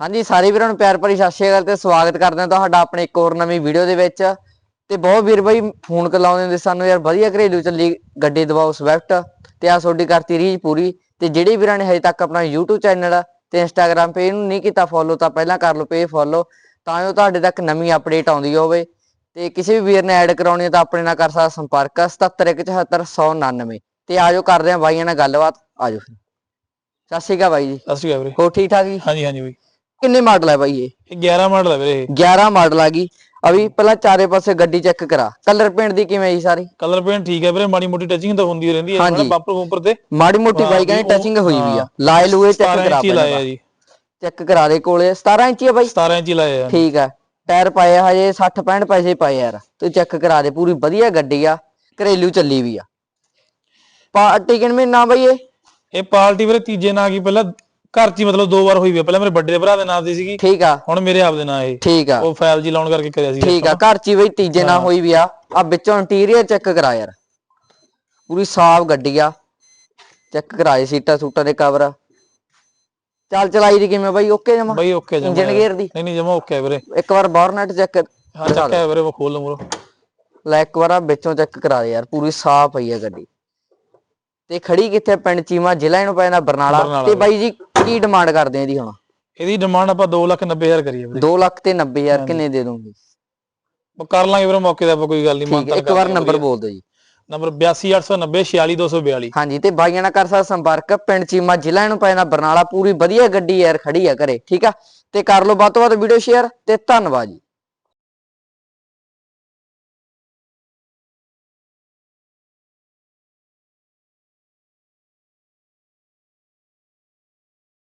ਹਾਂਜੀ ਸਾਰੇ ਵੀਰਾਂ ਨੂੰ ਪਿਆਰ ਭਰੀ ਸਤਿ ਸ਼੍ਰੀ ਅਕਾਲ ਤੇ ਸਵਾਗਤ ਕਰਦੇ ਹਾਂ ਤੁਹਾਡਾ ਆਪਣੇ ਇੱਕ ਹੋਰ ਨਵੀਂ ਵੀਡੀਓ ਦੇ ਵਿੱਚ। ਤੇ ਬਹੁਤ ਵੀਰ ਬਾਈ ਫੋਨ ਲਾਉਂਦੇ ਹੁੰਦੇ ਸਾਨੂੰ ਯਾਰ ਵਧੀਆ ਘਰੇਲੂ ਚੱਲੀ ਗੱਡੀ ਦਵਾਓ ਸਵਿਫਟ ਤੇ ਆ ਤੁਹਾਡੀ ਕਰਤੀ ਰੀਜ ਪੂਰੀ। ਤੇ ਜਿਹੜੇ ਵੀਰਾਂ ਨੇ ਹਜੇ ਤੱਕ ਆਪਣਾ YouTube ਚੈਨਲ ਤੇ Instagram ਪੇਜ ਨੂੰ ਨਹੀਂ ਕੀਤਾ ਫੋਲੋ ਤਾਂ ਪਹਿਲਾਂ ਕਰ ਲਓ ਪੇਜ ਫੋਲੋ ਤਾਂ ਜੋ ਤੁਹਾਡੇ ਤੱਕ ਨਵੀਂ ਅਪਡੇਟ ਆਉਂਦੀ ਹੋਵੇ। ਤੇ ਕਿਸੇ ਵੀ ਵੀਰ ਨੇ ਐਡ ਕਰਾਉਣੀ ਹੈ ਤਾਂ ਆਪਣੇ ਨਾਲ ਕਰ ਸਕਦਾ ਸੰਪਰਕ 77177199 ਤੇ ਆਜੋ ਕਰਦੇ ਹਾਂ ਬਾਈਆਂ ਨਾਲ ਗੱਲਬਾਤ। ਆਜੋ ਫਿਰ। ਸਤਿ ਸ਼੍ਰੀ ਅਕਾਲ ਬਾਈ ਜੀ। ਸਤਿ ਸ਼੍ਰੀ ਅਕਾਲ ਵੀਰੇ। ਹੋ ਠੀਕ ਠਾਕ ਜੀ? ਹਾਂਜੀ ਹਾਂਜੀ ਬਈ। ਕਿੰਨੇ ਮਾਡਲ ਹੈ ਬਾਈ ਇਹ? ਇਹ 11 ਮਾਡਲ ਹੈ ਵੀਰੇ ਇਹ। 11 ਮਾਡਲ ਆ ਗਈ। ਅਭੀ ਪਹਿਲਾਂ ਚਾਰੇ ਪਾਸੇ ਗੱਡੀ ਚੈੱਕ ਕਰਾ। ਕਲਰ ਪੇਂਟ ਦੀ ਕਿਵੇਂ ਜੀ ਸਾਰੀ? ਕਲਰ ਪੇਂਟ ਠੀਕ ਹੈ ਵੀਰੇ ਮਾੜੀ ਮੋਟੀ ਟੱਚਿੰਗ ਤਾਂ ਹੁੰਦੀ ਰਹਿੰਦੀ ਹੈ ਹਾਂਜੀ। ਬੰਪਰ ਬੰਪਰ ਤੇ। ਮਾੜੀ ਮੋਟੀ ਬਾਈ ਕਹਿੰਦੇ ਟਚਿੰਗ ਹੋਈ ਵੀ ਆ। ਲਾਏ ਲੂਏ ਚੈੱਕ 17 ਕਰਾ ਲਾਇਆ ਜੀ। ਚੈੱਕ ਕਰਾ ਦੇ ਕੋਲੇ। 17 ਇੰਚੀ ਆ ਬਾਈ? 17 ਇੰਚੀ ਲਾਇਆ ਜੀ ਠੀਕ ਆ। ਟਾਇਰ ਪਾਏ ਆ ਹਜੇ 60 65 ਪੈਸੇ ਪਾਏ ਯਾਰ। ਤੂੰ ਚੈੱਕ ਕਰਾ ਦੇ ਪੂਰੀ ਵਧੀਆ ਗੱਡੀ ਆ। ਘਰੇਲੂ ਚੱਲੀ ਵੀ ਆ। ਪਾ ਟਿਕਣ ਮੇ ਨਾ ਬਾਈ ਇਹ? ਇਹ ਪਾਰਟੀ ਵੀਰੇ ਤੀਜੇ ਨਾਂ ਕੀ ਪਹਿਲਾਂ। ਘਰ 'ਚ ਹੀ ਮਤਲਬ ਦੋ ਵਾਰ ਹੋਈ ਵੀ ਆ। ਪਹਿਲਾਂ ਮੇਰੇ ਵੱਡੇ ਭਰਾ ਦੇ ਨਾਂ ਤੇ ਸੀਗੀ। ਠੀਕ ਆ। ਹੁਣ ਮੇਰੇ ਆਪ ਦੇ ਨਾਂ ਇਹ। ਠੀਕ ਆ। ਉਹ ਫਾਈਲ ਜੀ ਲਾਉਣ ਕਰਕੇ ਕਰਿਆ ਸੀ ਠੀਕ ਆ। ਘਰ ਚ ਹੀ ਬਈ ਤੀਜੇ ਨਾਲ ਹੋਈ ਵੀ ਆ। ਆ ਵਿੱਚੋਂ ਇੰਟੀਰੀਅਰ ਚੈੱਕ ਕਰਾ ਯਾਰ। ਪੂਰੀ ਸਾਫ਼ ਗੱਡੀ ਆ। ਚੈੱਕ ਕਰਾਏ ਸੀਟਾਂ ਸੂਟਾਂ ਦੇ ਕਵਰ ਚੱਲ ਚਲਾਈ ਦੀ ਕਿਵੇਂ ਬਾਈ? ਓਕੇ ਜਮਾ? ਬਈ ਓਕੇ ਜਮਾ ਇੰਜਨ ਗੇਅਰ ਦੀ। ਨਹੀਂ ਨਹੀਂ ਜਮਾ ਓਕੇ ਵੀਰੇ। ਇੱਕ ਵਾਰ ਬਾਰਨਟ ਚੈੱਕ ਹਾਂ ਚੱਕਿਆ ਵੀਰੇ ਉਹ ਖੋਲ ਲਵਾਂ ਲੈ ਇੱਕ ਵਾਰ ਆ ਵਿੱਚੋਂ ਚੈੱਕ ਕਰਾ ਦੇ ਯਾਰ। ਪੂਰੀ ਸਾਫ਼ ਪਈ ਆ ਗੱਡੀ। ਤੇ ਖੜੀ ਕਿੱਥੇ ਪਿੰਡ ਚੀਮਾ ਜ਼ਿਲ੍ਹਾ ਇਹਨੂੰ ਪੈਂਦਾ ਬਰਨਾਲਾ। ਬਰਨਾਲਾ ਤੇ ਬਾਈ ਜੀ ਕੀ ਡਿਮਾਂਡ ਕਰਦੇ ਆ ਇਹਦੀ ਹੁਣ? ਇਹਦੀ ਡਿਮਾਂਡ ਆਪਾਂ 290000 ਕਰੀਏ ਵੀਰੇ। 2 ਲੱਖ ਤੇ 90000 ਕਿੰਨੇ ਦੇ ਦੋਗੇ ਉਹ ਕਰ ਲਾਂਗੇ ਵੀਰੇ ਮੌਕੇ ਤੇ ਆਪਾਂ ਕੋਈ ਗੱਲ ਨਹੀਂ ਠੀਕ ਹੈ ਇੱਕ ਵਾਰ ਨੰਬਰ ਬੋਲ ਦਿਓ ਜੀ। ਨੰਬਰ 8289 46242 ਹਾਂਜੀ ਤੇ ਬਾਈਆਂ ਨਾਲ ਕਰ ਸਕਦਾ ਸੰਪਰਕ ਪਿੰਡ ਚੀਮਾ ਜ਼ਿਲ੍ਹਾ ਨੂੰ ਪੈਣਾ ਬਰਨਾਲਾ। ਪੂਰੀ ਵਧੀਆ ਗੱਡੀ ਯਾਰ ਖੜੀ ਆ ਘਰੇ ਠੀਕ ਆ? ਤੇ ਕਰ ਲਓ ਵੱਧ ਤੋਂ ਵੱਧ ਵੀਡੀਓ ਸ਼ੇਅਰ ਤੇ ਧੰਨਵਾਦ ਜੀ।